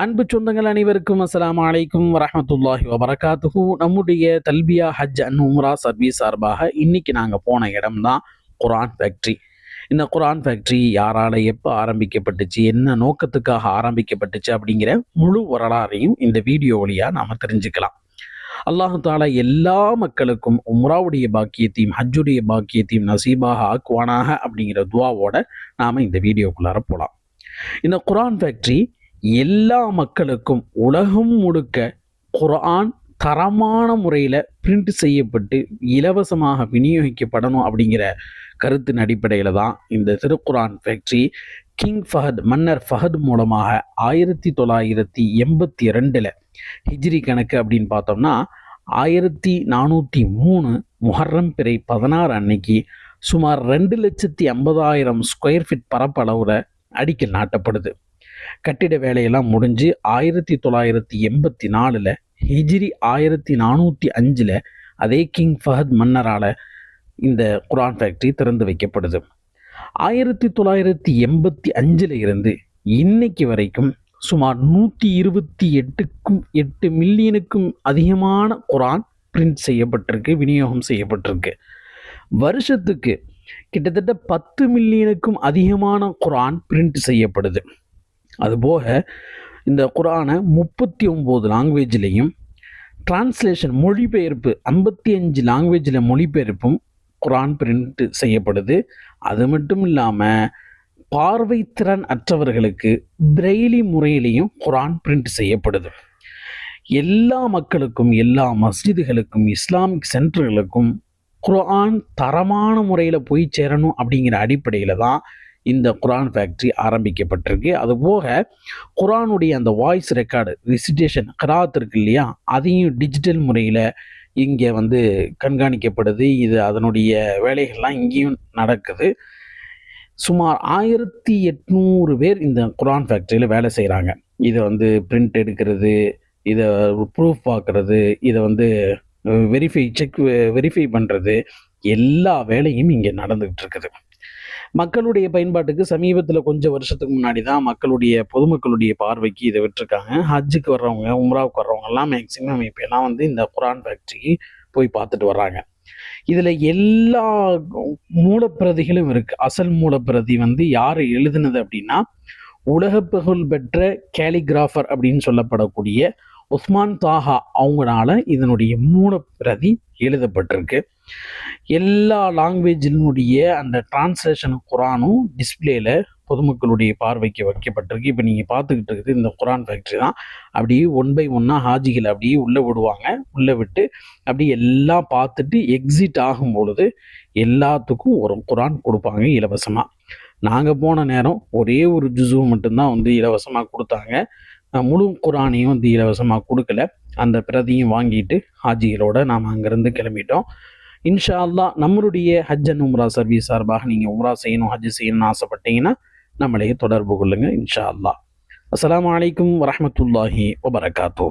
அன்பு சொந்தங்கள் அனைவருக்கும் அஸ்லாம் அலைக்கும் வரமத்துல்லாஹி வபரகாத்துஹூ. நம்முடைய தல்பியா ஹஜ் அன் உம்ரா சர்வீஸ் சார்பாக இன்னைக்கு நாங்கள் போன இடம் தான் குரான் ஃபேக்ட்ரி. இந்த குரான் ஃபேக்ட்ரி யாரால எப்போ ஆரம்பிக்கப்பட்டுச்சு என்ன நோக்கத்துக்காக ஆரம்பிக்கப்பட்டுச்சு அப்படிங்கிற முழு வரலாறையும் இந்த வீடியோ வழியாக நாம் தெரிஞ்சுக்கலாம். அல்லாஹு தாலா எல்லா மக்களுக்கும் உம்ராவுடைய பாக்கியத்தையும் ஹஜ்ஜுடைய பாக்கியத்தையும் நசீபாக ஆக்குவானாக அப்படிங்கிற துவாவோட நாம் இந்த வீடியோக்குள்ளார போகலாம் இந்த குரான் ஃபேக்ட்ரி எல்லா மக்களுக்கும் உலகம் முழுக்க குரான் தரமான முறையில் பிரிண்ட் செய்யப்பட்டு இலவசமாக விநியோகிக்கப்படணும் அப்படிங்கிற கருத்தின் அடிப்படையில் தான் இந்த திருக்குரான் ஃபேக்ட்ரி கிங் ஃபஹத் மன்னர் ஃபஹத் மூலமாக ஆயிரத்தி தொள்ளாயிரத்தி எண்பத்தி ரெண்டில் ஹிஜ்ரி கணக்கு அப்படின்னு பார்த்தோம்னா ஆயிரத்தி நானூற்றி மூணு முஹர்ரம் பிறை பதினாறு அன்னைக்கு சுமார் ரெண்டு லட்சத்தி ஐம்பதாயிரம் ஸ்கொயர் ஃபீட் பரப்பளவில் அடிக்கல் நாட்டப்படுது. கட்டிட வேலையெல்லாம் முடிஞ்சு ஆயிரத்தி தொள்ளாயிரத்தி எண்பத்தி நாலில் ஹிஜ்ரி ஆயிரத்தி நானூற்றி அஞ்சில் அதே கிங் ஃபஹத் மன்னரால் இந்த குரான் ஃபேக்ட்ரி திறந்து வைக்கப்படுது. ஆயிரத்தி தொள்ளாயிரத்தி எண்பத்தி அஞ்சில் இருந்து இன்னைக்கு வரைக்கும் சுமார் நூற்றி இருபத்தி எட்டுக்கும் எட்டு மில்லியனுக்கும் அதிகமான குரான் பிரிண்ட் செய்யப்பட்டிருக்கு விநியோகம் செய்யப்பட்டிருக்கு. வருஷத்துக்கு கிட்டத்தட்ட பத்து மில்லியனுக்கும் அதிகமான குரான் பிரிண்ட் செய்யப்படுது. அதுபோக இந்த குரானை முப்பத்தி ஒம்பது லாங்குவேஜ்லேயும் டிரான்ஸ்லேஷன் மொழிபெயர்ப்பு ஐம்பத்தி அஞ்சு லாங்குவேஜில் மொழிபெயர்ப்பும் குரான் பிரிண்ட் செய்யப்படுது. அது மட்டும் இல்லாமல் பார்வைத்திறன் அற்றவர்களுக்கு பிரெய்லி முறையிலையும் குரான் பிரிண்ட் செய்யப்படுது. எல்லா மக்களுக்கும் எல்லா மஸ்ஜிதுகளுக்கும் இஸ்லாமிக் சென்டர்களுக்கும் குரான் தரமான முறையில் போய் சேரணும் அப்படிங்கிற அடிப்படையில் தான் இந்த குரான் ஃபேக்ட்ரி ஆரம்பிக்கப்பட்டிருக்கு. அது போக குரானுடைய அந்த வாய்ஸ் ரெக்கார்டு ரிசிடேஷன் கிராத் இருக்கு இல்லையா? அதையும் டிஜிட்டல் முறையில் இங்கே வந்து கண்காணிக்கப்படுது. இது அதனுடைய வேலைகள்லாம் இங்கேயும் நடக்குது. சுமார் ஆயிரத்தி எட்நூறு பேர் இந்த குரான் ஃபேக்ட்ரியில் வேலை செய்கிறாங்க இதை வந்து பிரிண்ட் எடுக்கிறது இதை ப்ரூஃப் பார்க்குறது இதை வந்து வெரிஃபை செக் வெரிஃபை பண்ணுறது எல்லா வேலையும் இங்கே நடந்துகிட்டு இருக்குது. மக்களுடைய பயன்பாட்டுக்கு சமீபத்தில் கொஞ்சம் வருஷத்துக்கு முன்னாடி தான் மக்களுடைய பொதுமக்களுடைய பார்வைக்கு இதை விட்டுருக்காங்க. ஹஜ்ஜுக்கு வர்றவங்க உம்ராவுக்கு வர்றவங்க எல்லாம் மேக்சிமம் இப்போ எல்லாம் வந்து இந்த குரான் ஃபேக்ட்ரிக்கு போய் பார்த்துட்டு வர்றாங்க. இதில் எல்லா மூலப்பிரதிகளும் இருக்குது அசல் மூலப்பிரதி வந்து யார் எழுதுனது அப்படின்னா உலக புகழ் பெற்ற கேலிகிராஃபர் அப்படின்னு சொல்லப்படக்கூடிய உஸ்மான் தாஹா அவங்களால இதனுடைய மூலப்பிரதி எழுதப்பட்டிருக்கு. எல்லா லாங்குவேஜினுடைய அந்த டிரான்ஸ்லேஷன் குரானும் டிஸ்பிளேல பொதுமக்களுடைய பார்வைக்கு வைக்கப்பட்டிருக்கு. இப்போ நீங்கள் பார்த்துக்கிட்டு இருக்குது இந்த குரான் ஃபேக்ட்ரி தான். அப்படியே ஒன் பை ஒன்னாக ஹாஜிகள் அப்படியே உள்ளே விடுவாங்க. உள்ளே விட்டு அப்படியே எல்லாம் பார்த்துட்டு எக்ஸிட் ஆகும் பொழுது எல்லாத்துக்கும் ஒரு குரான் கொடுப்பாங்க இலவசமாக நாங்கள் போன நேரம் ஒரே ஒரு ஜுசு மட்டும்தான் வந்து இலவசமாக கொடுத்தாங்க. முழு குரானையும் வந்து இலவசமாக கொடுக்கல. அந்த பிரதியும் வாங்கிட்டு ஹாஜிகளோட நாம் அங்கேருந்து கிளம்பிட்டோம். இன்ஷா அல்லா நம்மளுடைய ஹஜ் அண்ட் உம்ரா சர்வீஸ் சார்பாக நீங்கள் உம்ரா செய்யணும் ஹஜ் செய்யணும்னு ஆசைப்பட்டீங்கன்னா நம்மளையே தொடர்பு கொள்ளுங்கள் இன்ஷா அல்லா அஸ்லாம் வலைக்கம் வரமத்துல்லாஹி வபரகாத்தூ